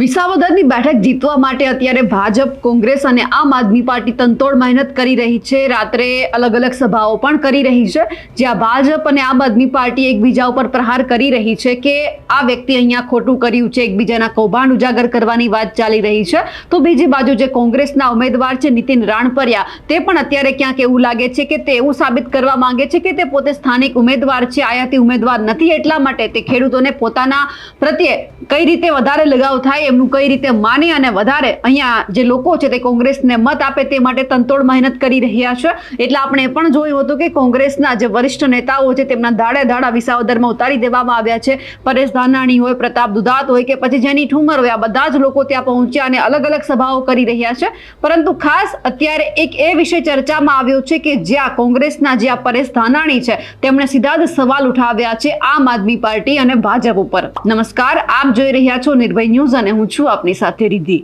વિસાવદરની બેઠક જીતવા માટે અત્યારે ભાજપ, કોંગ્રેસ અને આમ આદમી પાર્ટી તનતોડ મહેનત કરી રહી છે. રાત્રે અલગ અલગ સભાઓ પણ કરી રહી છે, જ્યાં ભાજપ અને આમ આદમી પાર્ટી એકબીજા ઉપર પ્રહાર કરી રહી છે કે આ વ્યક્તિ અહીંયા ખોટું કર્યું છે, એકબીજાના કૌભાંડ ઉજાગર કરવાની વાત ચાલી રહી છે. તો બીજી બાજુ જે કોંગ્રેસના ઉમેદવાર છે, નીતિન રાણપરિયા, તે પણ અત્યારે ક્યાંક એવું લાગે છે કે તે એવું સાબિત કરવા માંગે છે કે તે પોતે સ્થાનિક ઉમેદવાર છે, આયાતી ઉમેદવાર નથી એટલા માટે તે ખેડૂતોને પોતાના પ્રત્યે કઈ રીતે વધારે લગાવ થાય એમનું કઈ રીતે માને અને વધારે અહીંયા જે લોકો છે તે કોંગ્રેસને મત આપે તે માટે તંતોડ મહેનત કરી રહ્યા છે. એટલે આપણે પણ જોયું હતું કે કોંગ્રેસના જે વરિષ્ઠ નેતાઓ છે તેમના દાડે દાડા વિસાવદરમાં ઉતારી દેવામાં આવ્યા છે. પરેશ ધાનાણી હોય, પ્રતાપ દુધાત હોય કે પછી જેની ઠુમર હોય, આ બધા જ લોકો ત્યાં પહોંચ્યા અને અલગ અલગ સભાઓ કરી રહ્યા છે. પરંતુ ખાસ અત્યારે એક એ વિષય ચર્ચામાં આવ્યો છે કે જ્યાં કોંગ્રેસના જે આ પરેશ ધાનાણી છે, તેમણે સીધા જ સવાલ ઉઠાવ્યા છે આમ આદમી પાર્ટી અને ભાજપ ઉપર. નમસ્કાર, આપ જોઈ રહ્યા છો નિર્ભય ન્યૂઝ અને હું છું આપની સાથે રિદ્ધિ.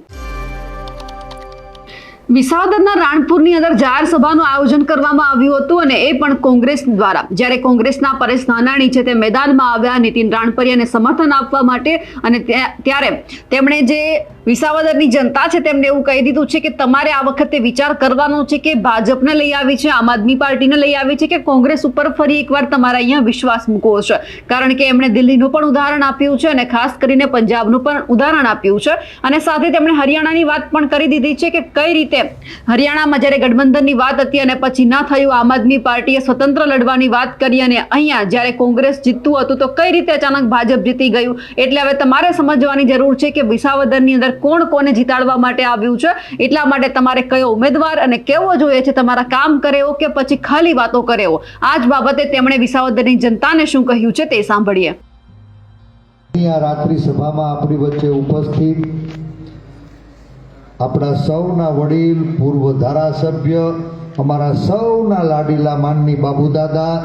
વિસાવદરના રાણપુરની અંદર જાહેર સભાનું આયોજન કરવામાં આવ્યું હતું અને એ પણ કોંગ્રેસ દ્વારા. જ્યારે કોંગ્રેસના પરેશ ધાનાણી છે તે મેદાનમાં આવ્યા, નીતિન રાણપરિયાને સમર્થન આપવા માટે અને ત્યારે તેમણે જે વિસાવદરની જનતા છે તેમને એવું કહી દીધું છે કે તમારે આ વખતે વિચાર કરવાનો છે કે ભાજપને લઈ આવી છે, આમ આદમી પાર્ટીને લઈ આવી છે કે કોંગ્રેસ ઉપર ફરી એકવાર તમારે અહીંયા વિશ્વાસ મૂકવો છે? કારણ કે એમણે દિલ્હીનું પણ ઉદાહરણ આપ્યું છે અને ખાસ કરીને પંજાબનું પણ ઉદાહરણ આપ્યું છે. અને સાથે તેમણે હરિયાણાની વાત પણ કરી દીધી છે કે કઈ રીતે હરિયાણામાં જ્યારે ગઠબંધનની વાત હતી અને પછી ના થયું, આમ આદમી પાર્ટીએ સ્વતંત્ર લડવાની વાત કરી અને અહીંયા જ્યારે કોંગ્રેસ જીતતું હતું તો કઈ રીતે અચાનક ભાજપ જીતી ગયું? એટલે હવે તમારે સમજવાની જરૂર છે કે વિસાવદરની અંદર કોણ કોને જીતાડવા માટે આવ્યું છે, એટલા માટે તમારે કયો ઉમેદવાર અને કેવો જોઈએ છે, તમારા કામ કરે એવો કે પછી ખાલી વાતો કરે એવો આ જ બાબતે તેમણે વિસાવદરની જનતાને શું કહ્યું છે તે સાંભળીએ. આ રાત્રિ સભામાં આપણી વચ્ચે ઉપસ્થિત આપણા સૌના વડીલ, પૂર્વ ધારાસભ્ય, અમારા સૌના લાડીલા માનની બાબુદાદા,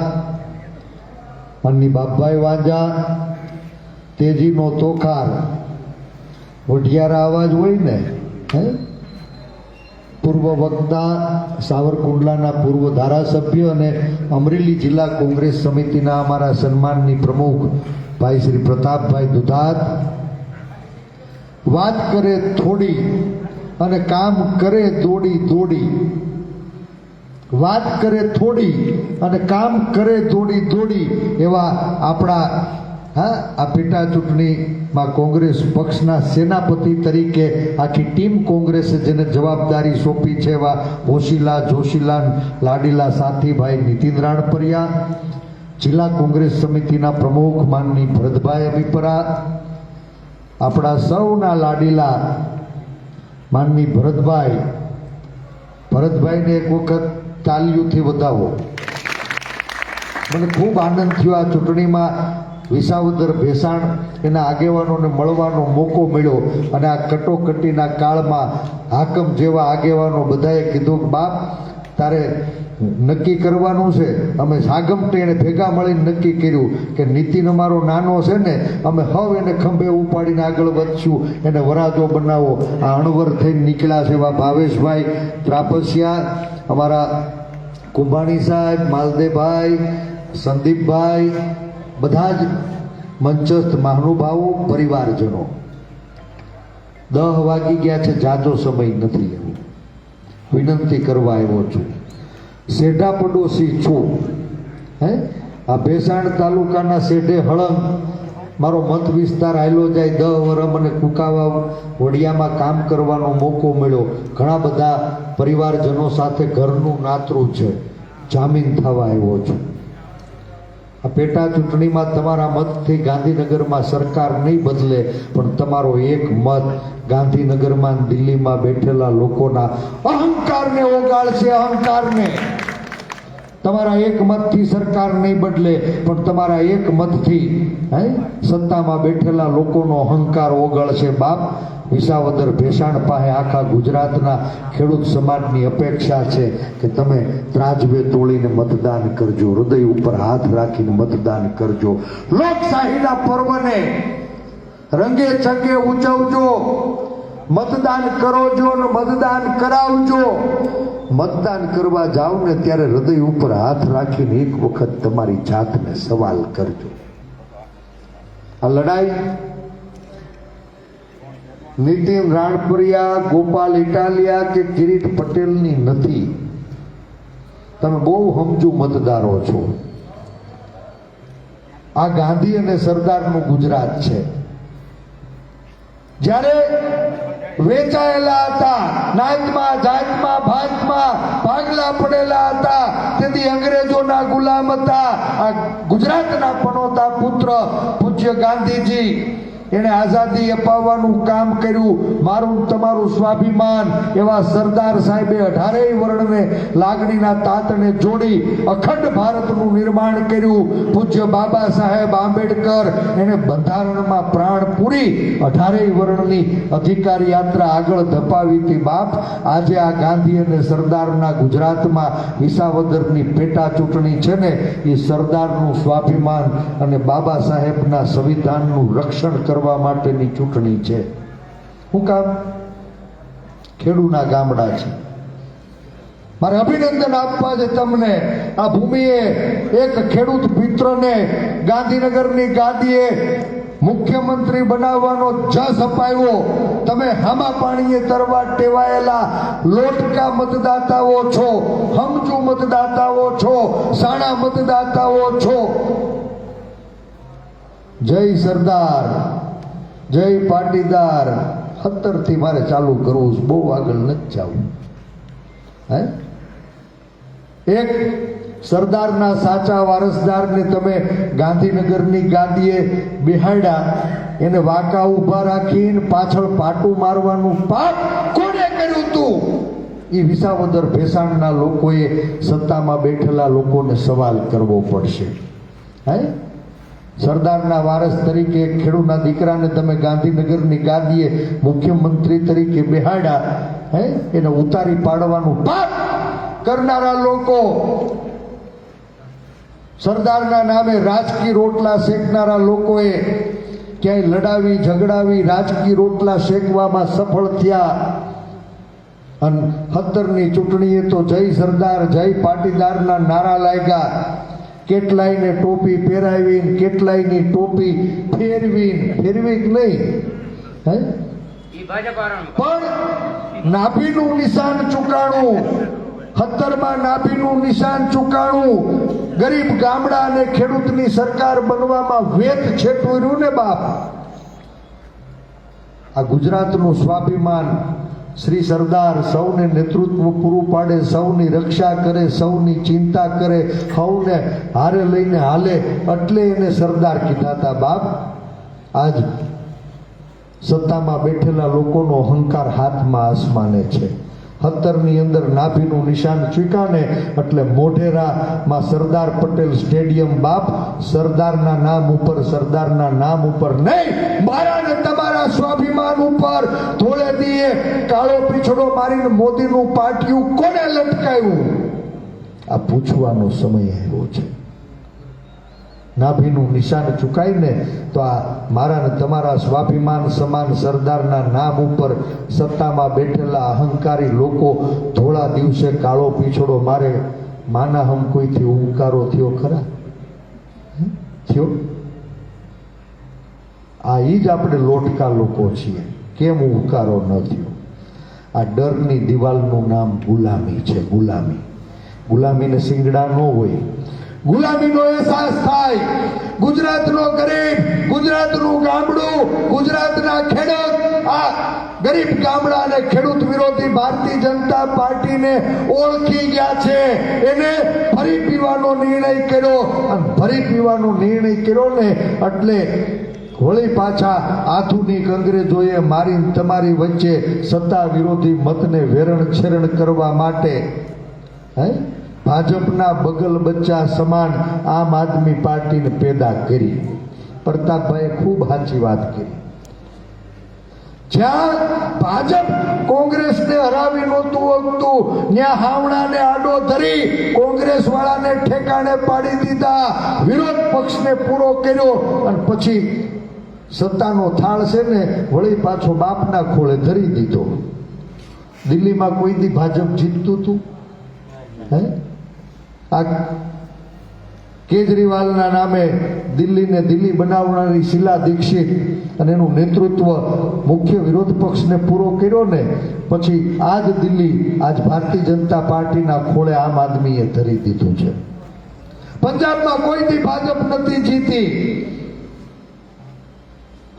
માનની બાપભાઈ વાંજા તેજીનો તોખાર વઢિયારા અવાજ હોય ને, હે? પૂર્વ વક્તા સાવરકુંડલાના પૂર્વ ધારાસભ્ય અને અમરેલી જિલ્લા કોંગ્રેસ સમિતિના અમારા સન્માનની પ્રમુખ ભાઈ શ્રી પ્રતાપભાઈ દુધાત. વાત કરે થોડી અને કામ કરે દોડી દોડી. વાત કરે થોડી અને કામ કરે દોડી દોડી એવા આપણા હા, આ પેટા ચૂંટણીમાં કોંગ્રેસ પક્ષના સેનાપતિ તરીકે આખી ટીમ કોંગ્રેસે જેને જવાબદારી સોંપી છે એવા હોશીલા જોશીલા, લાડીલા સાથીભાઈ નીતિન રાણપરિયા, જિલ્લા કોંગ્રેસ સમિતિના પ્રમુખ માનની ભરતભાઈ અભિપરા, આપણા સૌના લાડીલા માનની ભરતભાઈ. ભરતભાઈને એક વખત તાલીઓથી વધાવો. મને ખૂબ આનંદ થયો આ ચૂંટણીમાં વિસાવદર ભેસાણ એના આગેવાનોને મળવાનો મોકો મળ્યો અને આ કટોકટીના કાળમાં હાકમ જેવા આગેવાનો બધાએ કીધું કે, બાપ, તારે નક્કી કરવાનું છે. અમે સાગમટે એણે ભેગા મળીને નક્કી કર્યું કે નીતિન અમારો નાનો છે ને, અમે હવ એને ખંભે ઉપાડીને આગળ વધશું. એને વરાજો બનાવો. આ અણવર થઈને નીકળ્યા છે એવા ભાવેશભાઈ ત્રાપસિયા, અમારા કુંભાણી સાહેબ માલદેભાઈ સંદીપભાઈ બધા જ મંચસ્થ મહાનુભાવો, પરિવારજનો, દહ વાગી ગયા છે, જાજો સમય નથી એવો. વિનંતી કરવા આવ્યો છું. શેઢા પડોશી છું. હે? આ ભેસાણ તાલુકાના શેઢે હળંગ. મારો મત વિસ્તાર આવેલો જાય, દહ વરમ અને કુકાવા વડિયામાં કામ કરવાનો મોકો મળ્યો. ઘણા બધા પરિવારજનો સાથે ઘરનું નાતરું છે. જામીન થવા આવ્યો છું. આ પેટા ચૂંટણીમાં તમારા મતથી ગાંધીનગરમાં સરકાર નહીં બદલે, પણ તમારો એક મત ગાંધીનગરમાં દિલ્હીમાં બેઠેલા લોકોના અહંકારને ઓગાળશે, અહંકારને. તમારા એક મતથી સરકાર નહીં બદલે, પણ તમારા એક મતથી, હે? સત્તામાં બેઠેલા લોકોનો અહંકાર ઓગળશે. બાપ, વિસાવદર ભેસાણ પાસે આખા ગુજરાતના ખેડૂત સમાજની અપેક્ષા છે કે તમે ત્રાજવે તોડીને મતદાન કરજો. હૃદય ઉપર હાથ રાખીને મતદાન કરજો. લોકશાહીના પર્વને રંગે ચંગે ઉજવજો. મતદાન કરોજો ને મતદાન કરાવજો. મતદાન કરવા જાઓ ને ત્યારે હૃદય ઉપર હાથ રાખીને એક વખત તમારી જાતને સવાલ કરજો. આ લડાઈ નીતિન રાણપુરિયા, ગોપાલ ઇટાલિયા કે કિરીટ પટેલની નથી. તમે બહુ સમજુ મતદારો છો. આ ગાંધી અને સરદારનું ગુજરાત છે. જ્યારે વેચાયેલા હતા. નાતમાં જાતમાં, ભાતમાં ભાગલા પડેલા હતા. તેથી અંગ્રેજોના ગુલામ હતા. આ ગુજરાતના પનોતા પુત્ર પૂજ્ય ગાંધીજી. એણે આઝાદી અપાવવાનું કામ કર્યું. મારું તમારું સ્વાભિમાન એવા સરદાર સાહેબે અઢારેય વર્ણને લાગણીના તાતને જોડી અખંડ ભારતનું નિર્માણ કર્યું. પૂજ્ય બાબા સાહેબ આંબેડકર એને બંધારણમાં પ્રાણ પૂરી અઢારેય વર્ણની અધિકાર યાત્રા આગળ ધપાવી હતી. બાપ, આજે આ ગાંધી અને સરદારના ગુજરાતમાં વિસાવદરની પેટા ચૂંટણી છે ને, એ સરદારનું સ્વાભિમાન અને બાબા સાહેબના સંવિધાનનું રક્ષણ કરવા માટેની ચૂંટણી છે. હું કામ ખેડૂના ગામડા છે. મારે અભિનંદન આપવા છે તમને આ ભૂમિએ એક ખેડૂત મિત્રને ગાંધીનગરની ગાદીએ મુખ્યમંત્રી બનાવવાનો જસ અપાયો. તમે હામા પાણીએ તરવા ટેવાયેલા લોટકા મતદાતાઓ છો, હમજુ મતદાતાઓ છો, સાણા મતદાતાઓ છો. જય સરદાર. જય પાટીદાર. સત્તરથી મારે ચાલુ કરવું છે. બહુ આગળ નથી જવું હે? એક સરદારના સાચા વારસદારને તમે ગાંધીનગરની ગાદીએ બિહાડ્યા. એને વાંકા ઊભા રાખીને પાછળ પાટું મારવાનું પાપ કોને કર્યું તું? એ વિસાવદર ભેસાણના લોકોએ સત્તામાં બેઠેલા લોકોને સવાલ કરવો પડશે. હે? સરદારના વારસ તરીકે ખેડૂતના દીકરાને તમે ગાંધીનગરની ગાદીએ મુખ્યમંત્રી તરીકે બેહાડ્યા, હે? એને ઉતારી પાડવાનું પાપ કરનારા લોકો. સરદારના નામે રાજકીય રોટલા શેકનારા લોકોએ ક્યાંય લડાવી, ઝઘડાવી રાજકીય રોટલા શેકવામાં સફળ થયા. અને સત્તરની ચૂંટણીએ તો જય સરદાર, જય પાટીદારના નારા લાગ્યા. કેટલાયને ટોપી પહેરાવીને કેટલાયની ટોપી ફેરવીને ફેરવી નહીં હે? પણ નાભીનું નિશાન ચૂકાણું. હત્તરમાં નાભીનું નિશાન ચૂકાણું. ગરીબ ગામડા અને ખેડૂતની સરકાર બનવામાં વેત છેટું ને બાપ? આ ગુજરાતનું સ્વાભિમાન શ્રી સરદાર સૌને નેતૃત્વ પૂરું પાડે, સૌની રક્ષા કરે, સૌની ચિંતા કરે, સૌને હારે લઈને હાલે એટલે એને સરદાર કીધાતા બાપ, આજ સત્તામાં બેઠેલા લોકોનો અહંકાર હાથમાં આસમાને છે. સત્તરની અંદર નાભીનું નિશાન ચૂકાને એટલે મોઢેરામાં સરદાર પટેલ સ્ટેડિયમ બાપ, સરદારના નામ ઉપર, સરદારના નામ ઉપર નહીં મારા ને તમારા સ્વાભિમાન ઉપર ધોળેદીએ કાળો પીછડો મારીને મોદીનું પાટિયું કોને લટકાયું? આ પૂછવાનો સમય આવ્યો છે. નાભીનું નિશાન ચૂકાઈને તો આ મારા ને તમારા સ્વાભિમાન સમાન સરદારના નામ ઉપર સત્તામાં બેઠેલા અહંકારી લોકો ધોળા દિવસે કાળો પીછડો મારે માના હમ કોઈથી ઉંકારો થયો ખરા? થયો? આ એ જ આપણે લોટકા લોકો છીએ. કેમ ઉંકારો ન થયો? આ ડરની દિવાલનું નામ ગુલામી છે, ગુલામી. ગુલામીને સિંગડા ન હોય. ગુલામીનો અહેસાસ થાય. ગુજરાતનો ગરીબ, ગુજરાતનું ગામડું, ગુજરાતના ખેડૂત. આ ગરીબ ગામડા અને ખેડૂત વિરોધી ભારતીય જનતા પાર્ટીને ઓળખી ગયા છે. એને ફરી પીવાનો નિર્ણય કર્યો. અને ફરી પીવાનો નિર્ણય કર્યો ને એટલે વળી પાછા આધુનિક અંગ્રેજોએ મારી તમારી વચ્ચે સત્તા વિરોધી મતને વેરણ છેરણ કરવા માટે. હે? ભાજપના બગલ બચ્ચા સમાન આમ આદમી પાર્ટીને પેદા કરી. પ્રતાપભાઈએ ખૂબ સાચી વાત કરી. જ્યાં ભાજપ કોંગ્રેસને હરાવી નહોતું શકતું ત્યાં હાવણાને આડો ધરી કોંગ્રેસ વાળાને ઠેકાણે પાડી દીધા. વિરોધ પક્ષને પૂરો કર્યો અને પછી સત્તાનો થાળ છે ને, વળી પાછો બાપના ખોળે ધરી દીધો. દિલ્હીમાં કોઈ દી ભાજપ જીતતું હતું હે? આ કેજરીવાલના નામે દિલ્હીને દિલ્હી બનાવનારી શીલા દીક્ષિત અને એનું નેતૃત્વ મુખ્ય વિરોધ પક્ષને પૂરો કર્યો ને, પછી આ જ દિલ્હી, આજ ભારતીય જનતા પાર્ટીના ખોળે આમ આદમીએ ધરી દીધું છે. પંજાબમાં કોઈથી ભાજપ નથી જીતી?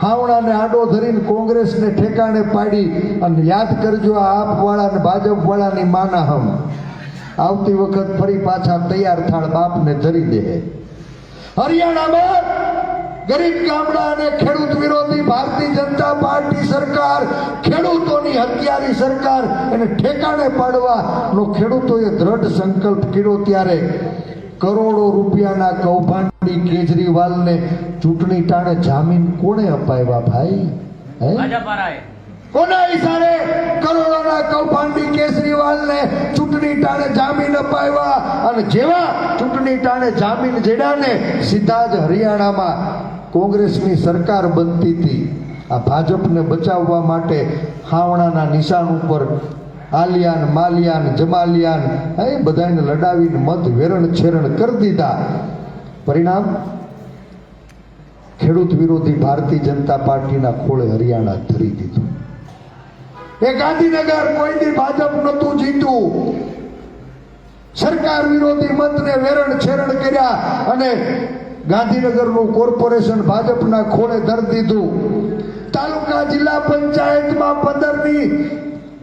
હાવણાને આડો ધરીને કોંગ્રેસને ઠેકાણે પાડી અને યાદ કરજો આ આપવાળા અને ભાજપવાળાની ભાજપ માના હમ આવતી વખત ફરી પાછા તૈયાર થાળ બાપને ધરી દે. હરિયાણામાં ગરીબ ગામડા અને ખેડૂત વિરોધી ભારતીય જનતા પાર્ટી સરકાર ખેડૂતોની હત્યારી સરકાર એને ઠેકાણે પાડવાનો ખેડૂતોએ દ્રઢ સંકલ્પ કર્યો ત્યારે કરોડો રૂપિયાના કૌભાંડી કેજરીવાલને ચૂંટણી ટાણે જામીન કોણે અપાવ્યા ભાઈ? હે? કોના ઈશારે કરોડોના કૌભાંડી કેજરીવાલને ચૂંટણી ટાણે જામીન અપાવ્યા અને જેવા ચૂંટણી ટાણે જામીન જેડાને સીધા જ હરિયાણામાં કોંગ્રેસની સરકાર બનતી હતી. આ ભાજપને બચાવવા માટે હાવણાના નિશાન ઉપર આલિયાન, માલિયાન, જમાલિયાન એ બધાને લડાવીને મત વેરણ છેરણ કરી દીધા. પરિણામ? ખેડૂત વિરોધી ભારતીય જનતા પાર્ટીના ખોળે હરિયાણા ધરી દીધું. એ ગાંધીનગર કોઈ દી ભાજપ નતું જીતું સરકાર વિરોધી મતને વેરણ છેરણ કર્યા અને ગાંધીનગરનું કોર્પોરેશન ભાજપના ખોળે ધર દીધું. તાલુકા જિલ્લા પંચાયતમાં પંદરની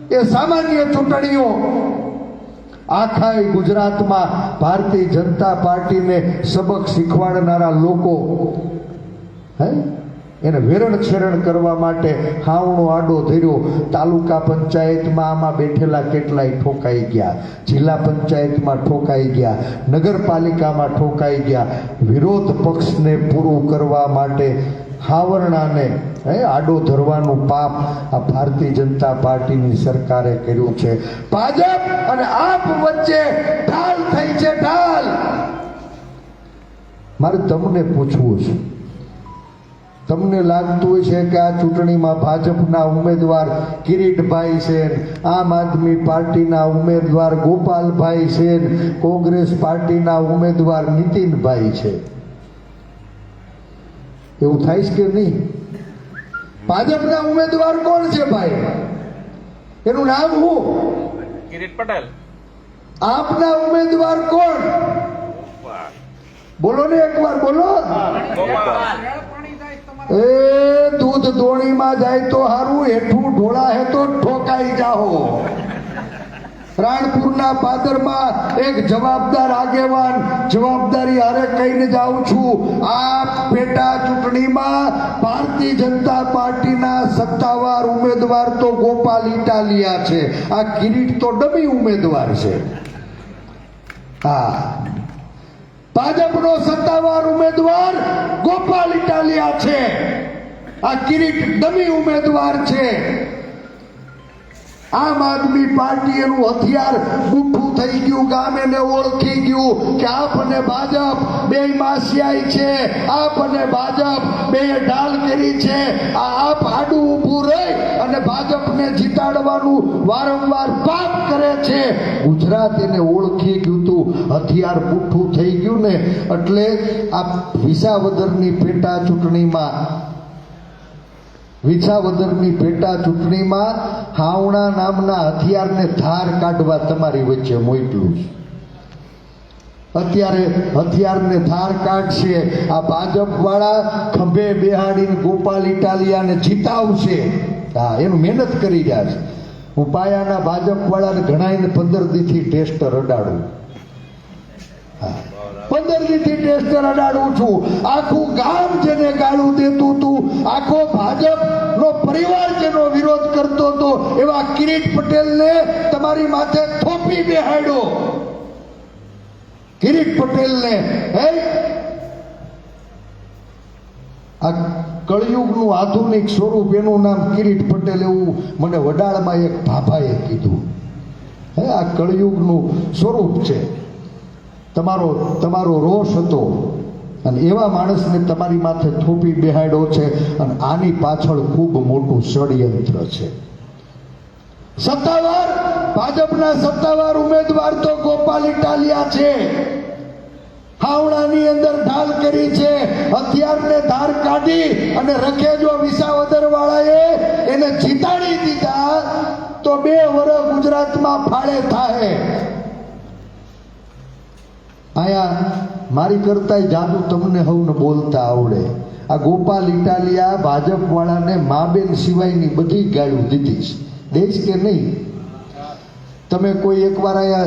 એ સામાન્ય ચૂંટણીઓ આખા ગુજરાતમાં ભારતીય જનતા પાર્ટીને સબક શીખવાડનારા લોકો. હે? એને વેરણ છેરણ કરવા માટે હાવણો આડો ધર્યો. તાલુકા પંચાયતમાં આમાં બેઠેલા કેટલાય ઠોકાઈ ગયા. જિલ્લા પંચાયતમાં ઠોકાઈ ગયા. નગરપાલિકામાં ઠોકાઈ ગયા. વિરોધ પક્ષને પૂરું કરવા માટે હાવરણાને, હે, આડો ધરવાનું પાપ આ ભારતીય જનતા પાર્ટીની સરકારે કર્યું છે. ભાજપ અને આપ વચ્ચે ઢાલ થઈ છે, ઢાલ. મારે તમને પૂછવું છે. તમને લાગતું હોય છે કે આ ચૂંટણીમાં ભાજપના ઉમેદવાર કિરીટભાઈ છે આમ આદમી પાર્ટીના ઉમેદવાર ગોપાલભાઈ છે કોંગ્રેસ પાર્ટીના ઉમેદવાર નીતિનભાઈ છે. એવું થાય છે કે નહીં? ભાજપના ઉમેદવાર કોણ છે ભાઈ? એનું નામ હું? કિરીટ પટેલ. આપના ઉમેદવાર કોણ? બોલો ને એકવાર બોલો. ગોપાલ. એ દૂધ દોણીમાં જાય તો હારું, હેઠું ઢોળા હે તો ઠોકાઈ જાઓ રાણપુરના પાદરમાં એક જવાબદાર આગેવાન, જવાબદારી હારે કહીને જાઉં છું, આ પેટા ચૂંટણીમાં ભારતીય જનતા પાર્ટીના સત્તાવાર ઉમેદવાર તો ગોપાલ ઇટાલિયા છે. આ કિરીટ તો ડમી ઉમેદવાર છે. હા. ભાજપનો સત્તાવાર ઉમેદવાર ગોપાલ ઇટાલિયા છે. આ કિરીટ દમી ઉમેદવાર છે. આમ આદમી પાર્ટી એનું હથિયાર બુઠ્ઠું થઈ ગયું ગામે એને ઓળખી ગયું કે આપ અને ભાજપ બે માસિયાઈ છે આપ અને ભાજપ બે ઢાલ કરી છે. આ આપ આડું ઊભું રહી અને ભાજપને જીતાડવાનું વારંવાર પાપ કરે છે. ગુજરાત એને ઓળખી ગયું તું, હથિયાર બુઠ્ઠું થઈ ગયું ને, એટલે આ વિસાવદરની પેટા ચૂંટણીમાં વિછાવદરની પેટા ચૂંટણીમાં હાવણા નામના હથિયારને ધાર કાઢવા તમારી વચ્ચે મોકલું છે. અત્યારે હથિયારને ધાર કાઢશે, આ ભાજપવાળા ખંભે બેહાડીને ગોપાલ ઇટાલિયાને જીતાવશે. હા એનું મહેનત કરી રહ્યા છે. હું પાયાના ભાજપવાળાને ગણાવીને પંદર દીથી ટેસ્ટ રડાડું. હા. પંદર દીથી ટેસ્ટ રડાડું છું. આખું ગામ જેને ગાળું દેતું હતું આખો ભાજપ નો પરિવાર જેનો વિરોધ કરતો હતો એવા કિરીટ પટેલને તમારી માથે થોપી બેહાડ્યો. કિરીટ પટેલને, હે, આ કળયુગનું આધુનિક સ્વરૂપ, એનું નામ કિરીટ પટેલ એવું મને વડાળમાં એક ભાભાએ કીધું. હે, આ કળયુગનું સ્વરૂપ છે. તમારો તમારો રોષ હતો. અને એવા માણસને તમારી માથે થોપી બેહાડ્યો છે અને આની પાછળ ખૂબ મોટું ષડયંત્ર છે. સત્તાવાર, ભાજપના સત્તાવાર ઉમેદવાર તો ગોપાલ ઇટાલિયા છે. હાવડાની અંદર ઢાલ કરી છે. હથિયારને ધાર કાઢી અને રખેજો વિસાવદર વાળાએ એને જીતાડી દીધા તો બે વર્ષ ગુજરાતમાં ફાળે થાય આયા મારી કરતાંય જાદુ તમને હવને બોલતા આવડે. આ ગોપાલ ઇટાલિયા ભાજપ વાળાને મા બેન સિવાયની બધી ગાળું દીધી છે. દેશ કે નહીં? તમે કોઈ એકવાર અહીંયા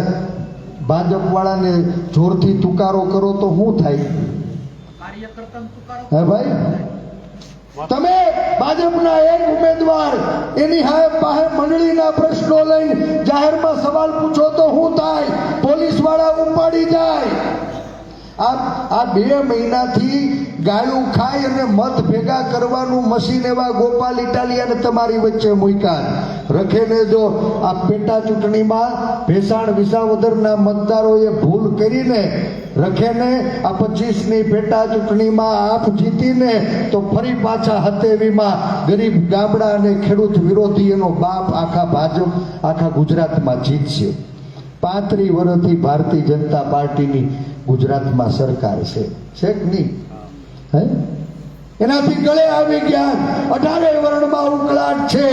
ભાજપ વાળાને જોરથી તુકારો કરો તો શું થાય? હે ભાઈ? તમે ભાજપના એક ઉમેદવાર, એની હાય પાસે મંડળીના પ્રશ્નો લઈને જાહેરમાં સવાલ પૂછો તો શું થાય? પોલીસવાળા ઉપાડી જાય. આ આ બે મહિનાથી ગાળું ખાઈ અને મત ભેગા કરવાનું મશીન એવા ગોપાલ ઇટાલિયાને તમારી વચ્ચે મૂક્યા. રખેને જો આ પેટા ચૂંટણીમાં ભેસાણ, વિસાવદરના મતદારોએ ભૂલ કરીને રખેને આ પચીસની પેટા ચૂંટણીમાં આપ જીતીને તો ફરી પાછા હતેવીમાં ગરીબ ગામડા અને ખેડૂત વિરોધી એનો બાપ આખા ભાજપ આખા ગુજરાતમાં જીતશે. પાંત્રી વર્ષથી ભારતીય જનતા પાર્ટીની ગુજરાતમાં સરકાર છે. છે કે નહીં? હે? એનાથી ગળે આવી ગયા. અઢારે વર્ણમાં ઉકળાટ છે.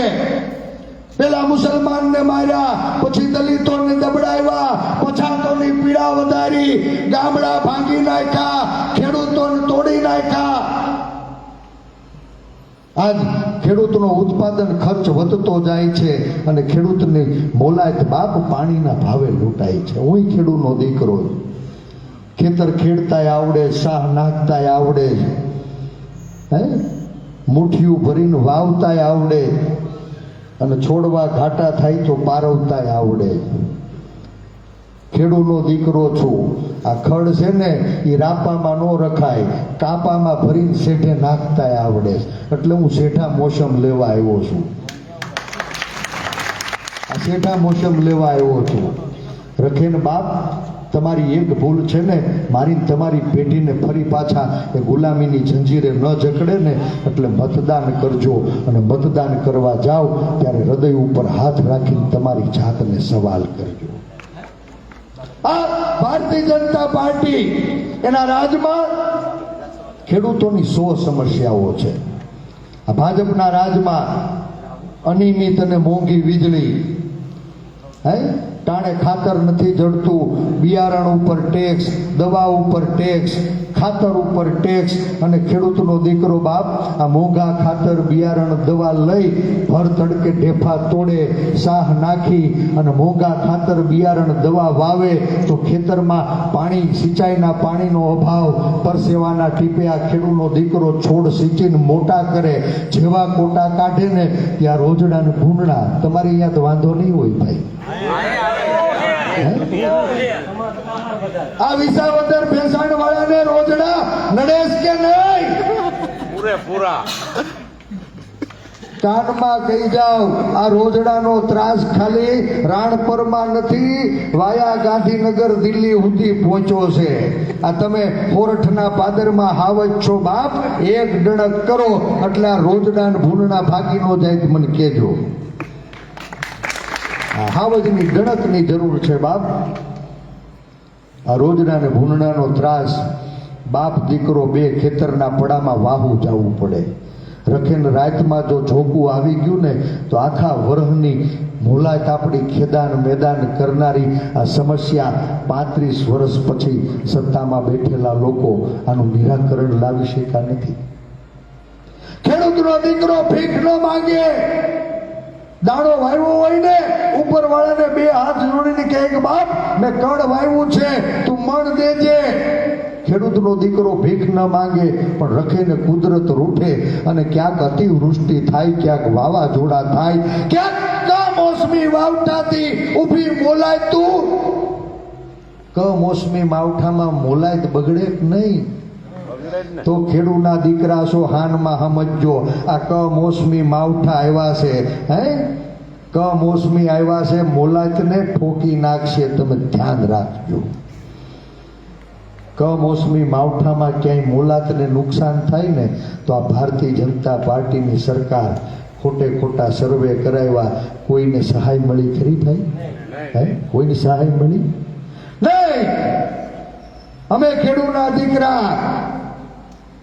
પેલા મુસલમાનને માર્યા, પછી દલિતોને દબડાવ્યા પછાતોની પીડા વધારી, ગામડા ભાંગી નાખ્યા, ખેડૂતોને તોડી નાખ્યા. આજ ખેડૂતનો ઉત્પાદન ખર્ચ વધતો જાય છે અને ખેડૂતની મોલાયત બાપ પાણીના ભાવે લૂંટાય છે. હું ખેડૂતનો દીકરો ખેતર ખેડતાય આવડે શાહ નાખતાય આવડે. હે? મુઠ્ઠીયું ભરીને વાવતાય આવડે. અને છોડવા ઘાટા થાય તો પારવતાય આવડે. ખેડૂનો દીકરો છું. આ ખડ છે ને, એ રાપામાં ન રખાય. કાપામાં ભરીને શેઠે નાખતાય આવડે. એટલે હું શેઠા મોસમ લેવા આવ્યો છું. આ શેઠા મોસમ લેવા આવ્યો છું. રખેન બાપ, તમારી એક ભૂલ છે ને મારી તમારી પેઢીને ફરી પાછા એ ગુલામીની જંજીરે ન જકડે ને, એટલે મતદાન કરજો અને મતદાન કરવા જાઓ, ત્યારે હૃદય ઉપર હાથ રાખીને તમારી જાતને સવાલ કરજો. આ ભારતીય જનતા પાર્ટી એના રાજમાં ખેડૂતોની સો સમસ્યાઓ છે. આ ભાજપના રાજમાં અનિયમિત અને મોંઘી વીજળી, હે? ટાણે ખાતર નથી જડતું. બિયારણ ઉપર ટેક્સ દવા ઉપર ટેક્સ ખાતર ઉપર ટેક્સ અને ખેડૂતનો દીકરો બાપ, આ મોંઘા ખાતર, બિયારણ, દવા લઈ ભર તડકે ઢેફા તોડે, સાહ નાખી અને મોંઘા ખાતર, બિયારણ, દવા વાવે તો ખેતરમાં પાણી, સિંચાઈના પાણીનો અભાવ, પરસેવાના ટીપે આ ખેડૂતનો દીકરો છોડ સિંચીને મોટા કરે, જેવા કોટા કાઢે ને, ત્યાં રોજડા ને ભૂંડણા. તમારે અહીંયા તો વાંધો નહીં હોય ભાઈ. આ વિસાવદર ભેસાણ વાળાને રોજડા નડેશ કે નહીં? પૂરેપૂરા કાનમાં કહી જાઓ આ રોજડાનો ત્રાસ ખાલી રાણપરમાં નથી વાયા ગાંધીનગર દિલ્હી સુધી પહોંચ્યો છે. આ તમે કોરઠના પાદરમાં હાવજ છો બાપ એક ડણક કરો એટલે આ રોજડા ભૂલના ભાગીનો ભાગી જાય મને કહેજો. હાવજની ગણતની જરૂર છે બાપ. આ રોજના ને ભૂનડાનો ત્રાસ, બાપ દીકરો બે ખેતરના પડામાં વાહું જવું પડે. રખેન રાતમાં જો જોકું આવી ગયું ને, તો આખા વરહની મુલાત આપણી ખેદાન મેદાન કરનારી આ સમસ્યા પાંત્રીસ વર્ષ પછી સત્તામાં બેઠેલા લોકો આનું નિરાકરણ લાવી શક્યા નથી. ખેડૂતનો દીકરો ભીખ ન માંગે. દાણો વાવ્યો હોય ને ઉપર વાળાને બે હાથ જોડીને કહે કે, બાપ, મેં કણ વાવ્યું છે, તું મણ દેજે. ખેડૂતનો દીકરો ભીખ ન માંગે, પણ રખેને કુદરત રૂઠે અને ક્યાંક અતિવૃષ્ટિ થાય, ક્યાંક વાવાઝોડા થાય, ક્યાંક કમોસમી વાવટાથી ઊભી મોલાય તું. કમોસમી માવઠામાં મોલાય બગડે નહીં. તો ખેડૂના દીકરા છો હાનમાં સમજજો આ કમોસમી માવઠા આવ્યા છે હે? કમોસમી આવ્યા છે મોલાતને ઠોકી નાખશે. તમે ધ્યાન રાખજો. કમોસમી માવઠામાં ક્યાંય મોલાતને નુકસાન થાય ને તો આ ભારતીય જનતા પાર્ટીની સરકાર ખોટે ખોટા સર્વે કરાવ્યા. કોઈને સહાય મળી ખરી ભાઈ? હે? કોઈની સહાય મળી? નહીં! અમે ખેડૂના દીકરા.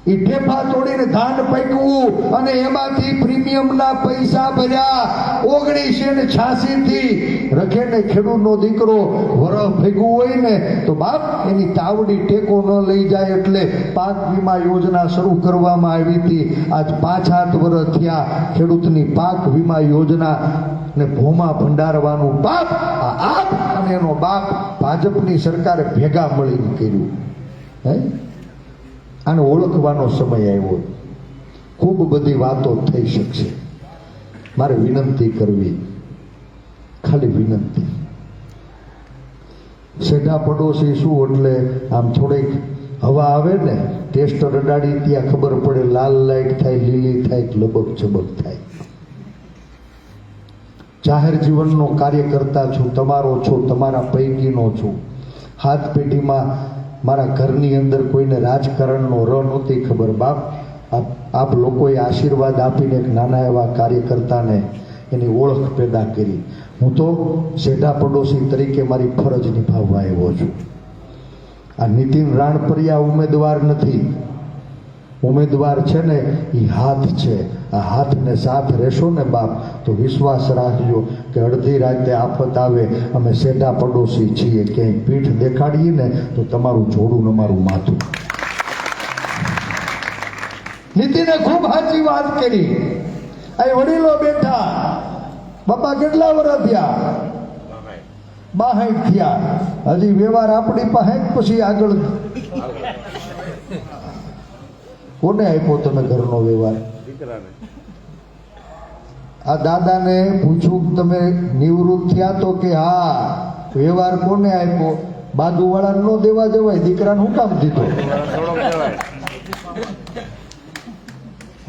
ઈ ઠેફા તોડીને ધાન પૈકવું અને એમાંથી પ્રીમિયમના પૈસા ભર્યા. ઓગણીસો ને છ્યાસી થી રખે ને ખેડૂતનો દીકરો વરહ ભેગું હોય ને તો બાપ એની તાવડી ટેકો ન લઈ જાય એટલે પાક વીમા યોજના શરૂ કરવામાં આવી હતી. આજ પાંચ સાત વર્ષ થયા ખેડૂતની પાક વીમા યોજના ને ભોમા ભંડારવાનું બાપ આ આપ અને એનો બાપ ભાજપની સરકારે ભેગા મળીને કર્યું. હે? આને ઓળખવાનો સમય આવ્યો. ખૂબ બધી વાતો થઈ શકશે. મારે વિનંતી કરવી. ખાલી વિનંતી. સેઢા પડોશી શું એટલે? આમ થોડીક હવા આવે ને, ટેસ્ટ રડાડી ત્યાં ખબર પડે, લાલ લાઈટ થાય, લીલી થાય, લબક ચબક થાય. જાહેર જીવનનો કાર્યકર્તા છું, તમારો છો, તમારા પૈકીનો છું. હાથ પેઢીમાં મારા ઘરની અંદર કોઈને રાજકારણનો ર નહોતી ખબર. બાપ, આપ લોકોએ આશીર્વાદ આપીને એક નાના એવા કાર્યકર્તાને એની ઓળખ પેદા કરી. હું તો શેઠા પડોશી તરીકે મારી ફરજ નિભાવવા આવ્યો છું. આ નીતિન રાણપરિયા ઉમેદવાર નથી. ઉમેદવાર છે ને એ હાથ છે. આ હાથને સાથ રહેશો ને બાપ, તો વિશ્વાસ રાખજો કે અડધી રાતે આફત આવે, અમે સેટા પડોશી છીએ. ક્યાંય પીઠ દેખાડીએ ને, તો તમારું જોડું અમારું માથું. નીતિને ખૂબ સાચી વાત કરી. અહીં વડીલો બેઠા. બાપા કેટલા વર્ષ થયા? બાહેઠ થયા. હજી વ્યવહાર આપણી પાસે પછી આગળ કોને આપ્યો તમે ઘરનો વ્યવહાર? દીકરાને. આ દાદાને પૂછ્યું તમે નિવૃત્ત થયા તો કે હા વ્યવહાર કોને આપ્યો? બાજુવાળાને નો દેવા જવાય દીકરાનું કામ દીધો?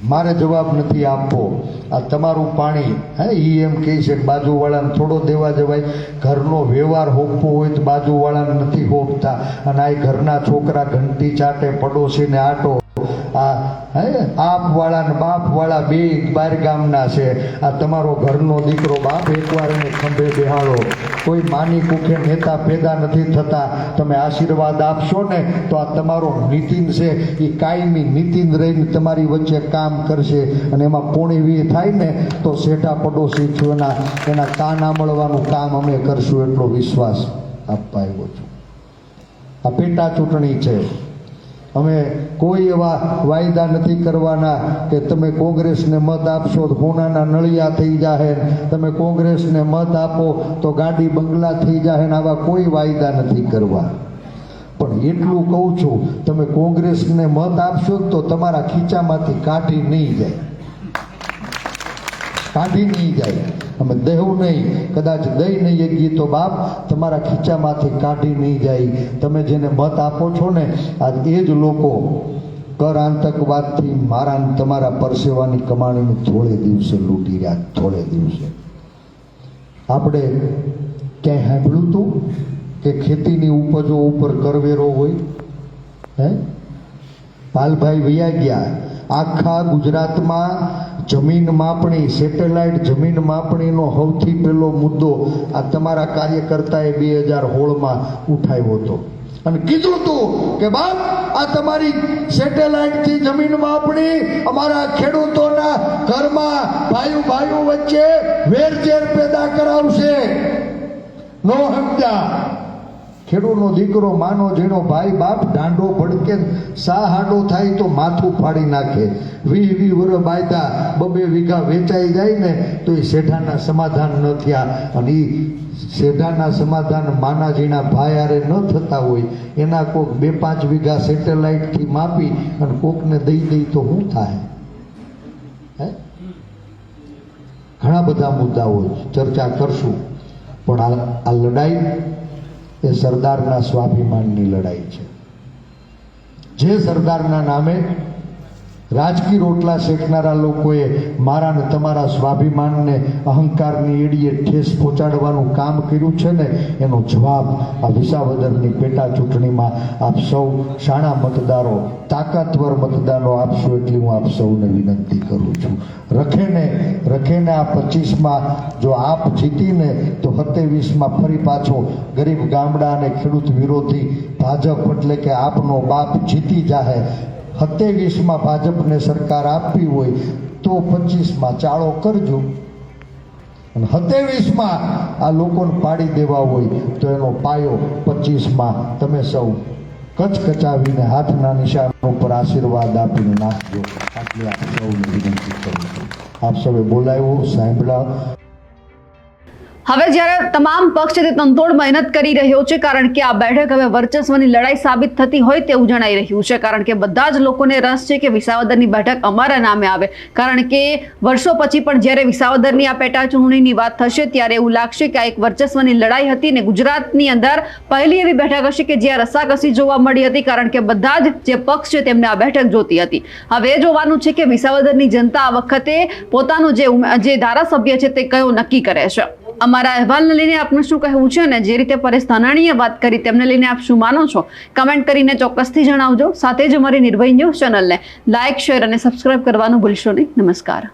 મારે જવાબ નથી આપવો. આ તમારું પાણી હે ઈ એમ કહે છે કે બાજુવાળાને થોડો દેવા જવાય. ઘરનો વ્યવહાર હોપવો હોય તો બાજુવાળાને નથી હોપતા. અને આ ઘરના છોકરા ઘંટી ચાટે પડોશીને આટો આપવાળા ને બાપવાળા બે બાર ગામના છે. આ તમારો ઘરનો દીકરો બાપ એકવાર એને ખંભે બેહાડો. કોઈ માની કુખે નેતા પેદા નથી થતા. તમે આશીર્વાદ આપશો ને તો આ તમારો નીતિન છે. એ કાયમી નીતિન રહીને તમારી વચ્ચે કામ કરશે. અને એમાં પોણીવી થાય ને તો શેઠા પડોશી છું એના એના કાન આંબળવાનું કામ અમે કરશું. એટલો વિશ્વાસ આપવા આવ્યો છું. આ પેટા ચૂંટણી છે. અમે કોઈ એવા વાયદા નથી કરવાના કે તમે કોંગ્રેસને મત આપશો તો હોનાના નળિયા થઈ જાહે તમે કોંગ્રેસને મત આપો તો ગાડી બંગલા થઈ જાહે ને આવા કોઈ વાયદા નથી કરવા. પણ એટલું કહું છું, તમે કોંગ્રેસને મત આપશો તો તમારા ખીચામાંથી કાઢી નહીં જાય. કાઢી નહીં જાય. અમે દેવું નહીં, કદાચ દઈ નહીં એ ગીતો બાપ, તમારા ખીચામાંથી કાઢી નહીં જાય. તમે જેને મત આપો છો ને, આજ એ જ લોકો કર આતંકવાદથી મારા તમારા પરસેવાની કમાણીને થોડે દિવસે લૂંટી રહ્યા, થોડે દિવસે. આપણે ક્યાંય સાંભળ્યું હતું કે ખેતીની ઉપજો ઉપર કરવેરો હોય? હે? પાલભાઈ વૈયા ગયા. આખા ગુજરાતમાં જમીન માપણી, સેટેલાઇટ જમીન માપણીનો સૌથી પહેલો મુદ્દો આ તમારા કાર્યકર્તાએ બે હજાર હોળમાં ઉઠાવ્યો હતો. અને કીધું હતું કે, બાપ, આ તમારી સેટેલાઇટથી જમીન માપણી અમારા ખેડૂતોના ઘરમાં ભાઈઓ ભાઈઓ વચ્ચે વેરઝેર પેદા કરાવશે. નો સમજ્યા. ખેડૂતનો દીકરો માનો જેનો ભાઈ બાપ દાંડો ભડકે સા હાડો થાય તો માથું ફાડી નાખે. વી વી વર બાયતા બબે વીઘા વેચાઈ જાય ને તો એ શેઠાના સમાધાન ન થયા. અને એ શેઠાના સમાધાન માના ઝીણા ભાઈ આરે ન થતા હોય. એના કોક બે, પાંચ વીઘા સેટેલાઇટથી માપી અને કોકને દઈ દઈ તો શું થાય? હે? ઘણા બધા મુદ્દાઓ ચર્ચા કરશું. પણ આ લડાઈ એ સરદારના સ્વાભિમાનની લડાઈ છે. જે સરદારના નામે રાજકીય રોટલા શેકનારા લોકોએ મારા ને તમારા સ્વાભિમાનને, અહંકારની એડીએ ઠેસ પહોંચાડવાનું કામ કર્યું છે ને, એનો જવાબ આ વિસાવદરની પેટા ચૂંટણીમાં આપ સૌ શાણા મતદારો, તાકાતવર મતદારો આપશો એટલી હું આપ સૌને વિનંતી કરું છું. રખેને રખેને આ પચીસમાં જો આપ જીતીને, તો સત્યાવીસમાં ફરી પાછો ગરીબ ગામડા અને ખેડૂત વિરોધી ભાજપ એટલે કે આપનો બાપ જીતી જાહે. સત્યાવીસમાં ભાજપને સરકાર આપવી હોય તો પચીસમાં ચાળો કરજો. અને સત્યાવીસમાં આ લોકોને પાડી દેવા હોય તો એનો પાયો પચીસમાં તમે સૌ કચકચાવીને હાથના નિશાન ઉપર આશીર્વાદ આપીને નાખજો. આટલી આપ સૌને વિનંતી કરું આપ સૌએ બોલાવ્યું, સાંભળ્યા. હવે જ્યારે તમામ પક્ષ તે તંતોડ મહેનત કરી રહ્યો છે, કારણ કે આ બેઠક હવે વર્ચસ્વની લડાઈ સાબિત થતી હોય તેવું જણાઈ રહ્યું છે, કારણ કે બધા જ લોકોને રસ છે કે વિસાવદરની બેઠક અમારા નામે આવે. કારણ કે વર્ષો પછી પણ જ્યારે વિસાવદરની આ પેટા ચૂંટણીની વાત થશે, ત્યારે એવું લાગશે કે આ એક વર્ચસ્વની લડાઈ હતી ને ગુજરાતની અંદર પહેલી એવી બેઠક હશે કે જ્યાં રસાકસી જોવા મળી હતી, કારણ કે બધા જ જે પક્ષ છે તેમને આ બેઠક જોતી હતી. હવે જોવાનું છે કે વિસાવદરની જનતા આ વખતે પોતાનું જે જે ધારાસભ્ય છે તે કયો નક્કી કરે છે. અમારા અહેવાલને લઈને આપનું શું કહેવું છે અને જે રીતે પરેશ ધાનાણીએ વાત કરી તેમને લઈને આપ શું માનો છો? કમેન્ટ કરીને ચોક્કસથી જણાવજો. સાથે જ અમારી નિર્ભય ન્યૂઝ ચેનલને લાઇક શેર અને સબસ્ક્રાઇબ કરવાનું ભૂલશો નહીં. નમસ્કાર.